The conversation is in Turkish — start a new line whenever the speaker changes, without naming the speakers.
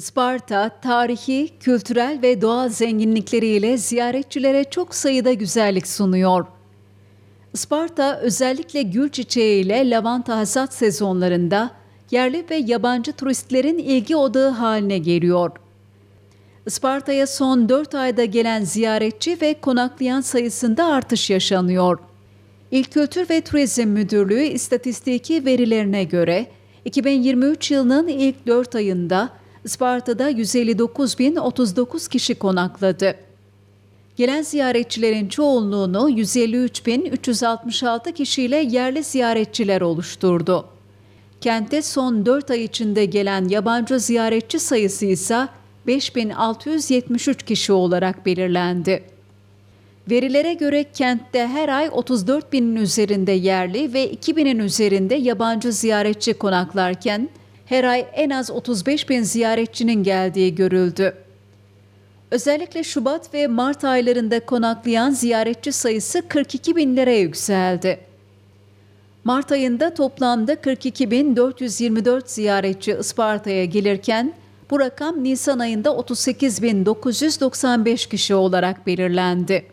Isparta, tarihi, kültürel ve doğal zenginlikleriyle ziyaretçilere çok sayıda güzellik sunuyor. Isparta özellikle gül çiçeği ile lavanta hasat sezonlarında yerli ve yabancı turistlerin ilgi odağı haline geliyor. Isparta'ya son 4 ayda gelen ziyaretçi ve konaklayan sayısında artış yaşanıyor. İl Kültür ve Turizm Müdürlüğü istatistiki verilerine göre 2023 yılının ilk 4 ayında Isparta'da 159.039 kişi konakladı. Gelen ziyaretçilerin çoğunluğunu 153.366 kişiyle yerli ziyaretçiler oluşturdu. Kente son 4 ay içinde gelen yabancı ziyaretçi sayısı ise 5673 kişi olarak belirlendi. Verilere göre kentte her ay 34 binin üzerinde yerli ve 2 binin üzerinde yabancı ziyaretçi konaklarken her ay en az 35 bin ziyaretçinin geldiği görüldü. Özellikle Şubat ve Mart aylarında konaklayan ziyaretçi sayısı 42 binlere yükseldi. Mart ayında toplamda 42.424 ziyaretçi Isparta'ya gelirken bu rakam Nisan ayında 38.995 kişi olarak belirlendi.